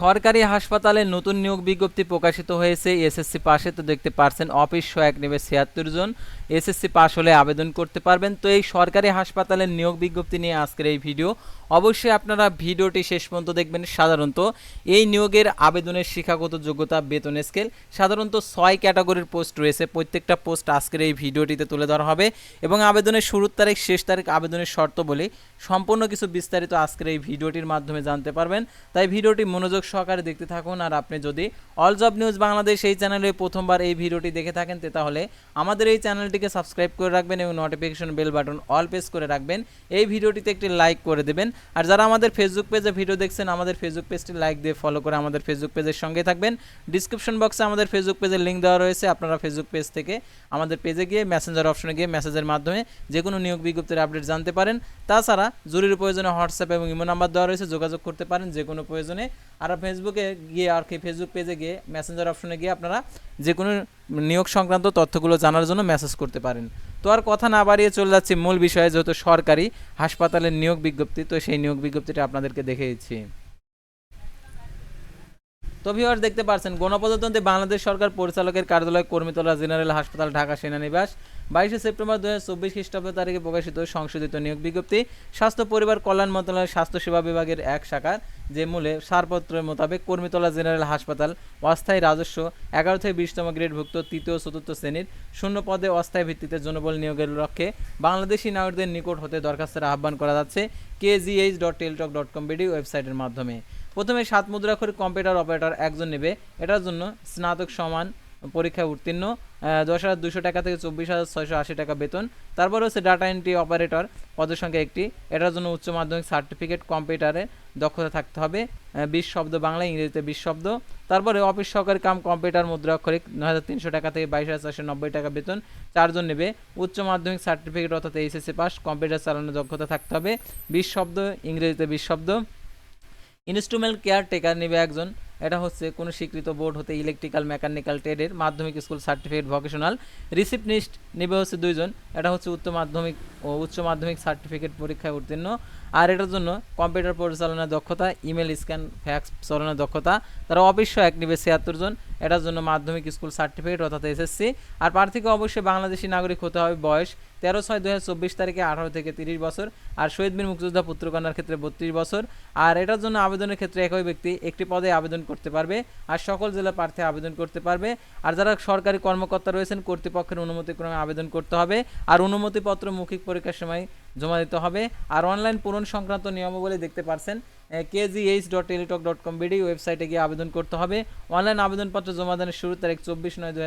সরকারি হাসপাতালে নতুন নিয়োগ বিজ্ঞপ্তি প্রকাশিত হয়েছে। এসএসসি পাশে তো দেখতে পারছেন, অফিস সহায়ক নেবে ছিয়াত্তর জন। এসএসসি পাশ হলে আবেদন করতে পারবেন। তো এই সরকারি হাসপাতালের নিয়োগ বিজ্ঞপ্তি নিয়ে আজকের এই ভিডিও। অবশ্যই আপনারা ভিডিওটি শেষ পর্যন্ত দেখবেন। সাধারণত এই নিয়োগের আবেদনের শিক্ষাগত যোগ্যতা, বেতন, স্কেল, সাধারণত ছয় ক্যাটাগরির পোস্ট রয়েছে। প্রত্যেকটা পোস্ট আজকের এই ভিডিওটিতে তুলে ধরা হবে এবং আবেদনের শুরুর তারিখ, শেষ তারিখ আবেদনের শর্ত বলে সম্পূর্ণ কিছু বিস্তারিত আজকের এই ভিডিওটির মাধ্যমে জানতে পারবেন। তাই ভিডিওটি মনোযোগ সহকারে দেখতে থাকুন। আর আপনি যদি অল জব নিউজ বাংলাদেশ এই চ্যানেলে প্রথমবার এই ভিডিওটি দেখে থাকেন তাহলে আমাদের এই চ্যানেলটিকে সাবস্ক্রাইব করে রাখবেন এবং notification bell button all press করে রাখবেন। এই ভিডিওটিতে একটি লাইক করে দেবেন। আর যারা আমাদের ফেসবুক পেজে ভিডিও দেখছেন, আমাদের ফেসবুক পেজটি লাইক দিয়ে ফলো করে আমাদের ফেসবুক পেজের সঙ্গে থাকবেন। ডিসক্রিপশন বক্সে আমাদের ফেসবুক পেজের লিঙ্ক দেওয়া রয়েছে। আপনারা ফেসবুক পেজ থেকে আমাদের পেজে গিয়ে মেসেঞ্জার অপশনে গিয়ে মেসেজের মাধ্যমে যে কোনো নিয়োগ বিজ্ঞপ্তির আপডেট জানতে পারেন। তাছাড়া জরুরি প্রয়োজনে হোয়াটসঅ্যাপ এবং ইমো নাম্বার দেওয়া রয়েছে, যোগাযোগ করতে পারেন যে কোনো প্রয়োজনে। আর ফেসবুকে গিয়ে আর কি ফেসবুক পেজে গিয়ে মেসেঞ্জার অপশনে গিয়ে আপনারা যে কোনো নিয়োগ সংক্রান্ত তথ্যগুলো জানার জন্য মেসেজ করতে পারেন। তো আর কথা না বাড়িয়ে চলে যাচ্ছি মূল বিষয়ে, যেহেতু সরকারি হাসপাতালের নিয়োগ বিজ্ঞপ্তি, তো সেই নিয়োগ বিজ্ঞপ্তিটা আপনাদেরকে দেখেছি তো ভিউয়ার্স দেখতে পাচ্ছেন গণপ্রজাতন্ত্রী বাংলাদেশ সরকার পরিচালকের কার্যালয় কর্মীতলা জেনারেল হাসপাতাল ঢাকা সেনানিবাস বাইশে সেপ্টেম্বর দু হাজার চব্বিশ খ্রিস্টাব্দ তারিখে প্রকাশিত সংশোধিত নিয়োগ বিজ্ঞপ্তি, স্বাস্থ্য পরিবার কল্যাণ মন্ত্রণালয়ের স্বাস্থ্যসেবা বিভাগের এক শাখার যে মূলে সারপত্রের মোতাবেক কর্মীতলা জেনারেল হাসপাতাল, অস্থায়ী রাজস্ব, এগারো থেকে বিশতম গ্রেডভুক্ত তৃতীয় চতুর্থ শ্রেণির শূন্য পদে অস্থায়ী ভিত্তিতে জনবল নিয়োগের লক্ষ্যে বাংলাদেশি নাগরিকদের নিকট হতে দরখাস্তের আহ্বান করা যাচ্ছে KGH dot Teletalk dot com BD ওয়েবসাইটের মাধ্যমে। প্রথমে সাত মুদ্রাক্ষরিক কম্পিউটার অপারেটর একজন নেবে। এটার জন্য স্নাতক সমান পরীক্ষায় উত্তীর্ণ দশ হাজার দুশো টাকা থেকে চব্বিশ হাজার ছয়শো আশি টাকা বেতন। তারপর হচ্ছে ডাটা এন্ট্রি অপারেটর পদের সংখ্যা একটি। এটার জন্য উচ্চ মাধ্যমিক সার্টিফিকেট কম্পিউটারে দক্ষতা থাকতে হবে। বিশ শব্দ বাংলা, ইংরেজিতে বিশ শব্দ। তারপরে অফিস সহকারী কাম কম্পিউটার মুদ্রাক্ষরিক নয় হাজার তিনশো টাকা থেকে বাইশ হাজার চারশো নব্বই টাকা বেতন। চারজন নেবে। উচ্চ মাধ্যমিক সার্টিফিকেট অর্থাৎ এইচএসসি পাস কম্পিউটার চালানোর দক্ষতা থাকতে হবে। বিশ শব্দ, ইংরেজিতে বিশ শব্দ। ইনস্ট্রুমেন্ট কেয়ার টেকার নেবে একজন। এটা হচ্ছে কোনো স্বীকৃত বোর্ড হতে ইলেকট্রিক্যাল মেকানিক্যাল ট্রেডের মাধ্যমিক স্কুল সার্টিফিকেট ভোকেশনাল রিসিপনিস্ট নেবে হচ্ছে দুইজন। এটা হচ্ছে উচ্চ মাধ্যমিক ও উচ্চ মাধ্যমিক সার্টিফিকেট পরীক্ষায় উত্তীর্ণ। আর এটার জন্য কম্পিউটার পরিচালনার দক্ষতা, ইমেল স্ক্যান, ফ্যাক্স চালানোর দক্ষতা, তারা অবশ্য এক নেবে ছিয়াত্তর জন। এটার জন্য মাধ্যমিক স্কুল সার্টিফিকেট অর্থাৎ এসএসসি আর প্রার্থীকে অবশ্যই বাংলাদেশি নাগরিক হতে হবে বয়স তেরো ছয় দু চব্বিশ তারিখে আঠারো থেকে তিরিশ বছর। আর শহীদ বীর মুক্তিযোদ্ধা পুত্রকন্যার ক্ষেত্রে বত্রিশ বছর। আর এটার জন্য আবেদনের ক্ষেত্রে একই ব্যক্তি একটি পদে আবেদন করতে পারবে। আর সকল জেলা প্রার্থী আবেদন করতে পারবে। আর যারা সরকারি কর্মকর্তা রয়েছেন, কর্তৃপক্ষের অনুমতিক্রমে আবেদন করতে হবে। আর অনুমতিপত্র মৌখিক পরীক্ষার সময় জমা দিতে হবে। আর অনলাইন পূরণ সংক্রান্ত নিয়মাবলী দেখতে পারছেন KGH dot Teletalk dot com BD ওয়েবসাইটে গিয়ে আবেদন করতে হবে। অনলাইন আবেদনপত্র জমাদানের শুরু তারিখ চব্বিশ নয় দু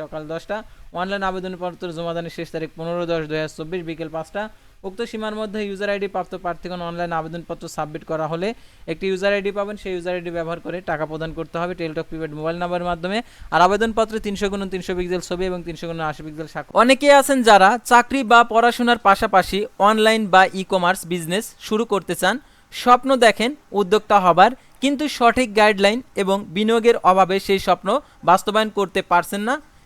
সকাল দশটা। অনলাইন আবেদনপত্র জমাদানের শেষ তারিখ পনেরো দশ দু হাজার চব্বিশ বিকেল পাঁচটা। উক্ত সীমার মধ্যে ইউজার আইডি প্রাপ্ত প্রার্থীগণ অনলাইন আবেদনপত্র সাবমিট করা হলে একটি ইউজার আইডি পাবেন। সেই ইউজার আইডি ব্যবহার করে টাকা প্রদান করতে হবে। টেলটক প্রিপেড মোবাইল নাম্বারের মাধ্যমে। আর আবেদনপত্রে তিনশো গুণ তিনশো পিক্সেল ছবি এবং তিনশো গুণ আশি পিক্সেল স্বাক্ষর অনেকেই আছেন যারা চাকরি বা পড়াশোনার পাশাপাশি অনলাইন বা ই কমার্স বিজনেস শুরু করতে চান। স্বপ্ন দেখেন উদ্যোক্তা হবার। কিন্তু সঠিক গাইডলাইন এবং বিনিয়োগের অভাবে সেই স্বপ্ন বাস্তবায়ন করতে পারছেন না।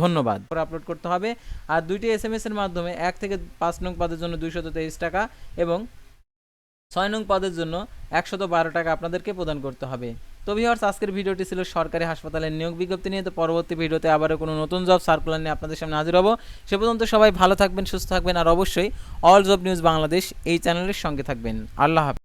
ধন্যবাদ। আপলোড করতে হবে। আর দুইটি এস এম এর মাধ্যমে এক থেকে পাঁচ নং পদের জন্য দুইশত তেইশ টাকা এবং ছয় নং পদের জন্য একশত বারো টাকা আপনাদেরকে প্রদান করতে হবে। তো ভিওর্স আজকের ভিডিওটি ছিল সরকারি হাসপাতালের নিয়োগ বিজ্ঞপ্তি নিয়ে। তো পরবর্তী ভিডিওতে আবারও কোনো নতুন জব সার্কুলার নিয়ে আপনাদের সামনে হাজির হব। সে পর্যন্ত সবাই ভালো থাকবেন, সুস্থ থাকবেন, আর অবশ্যই অল জব নিউজ বাংলাদেশ এই চ্যানেলের সঙ্গে থাকবেন। আল্লাহ হাফেজ।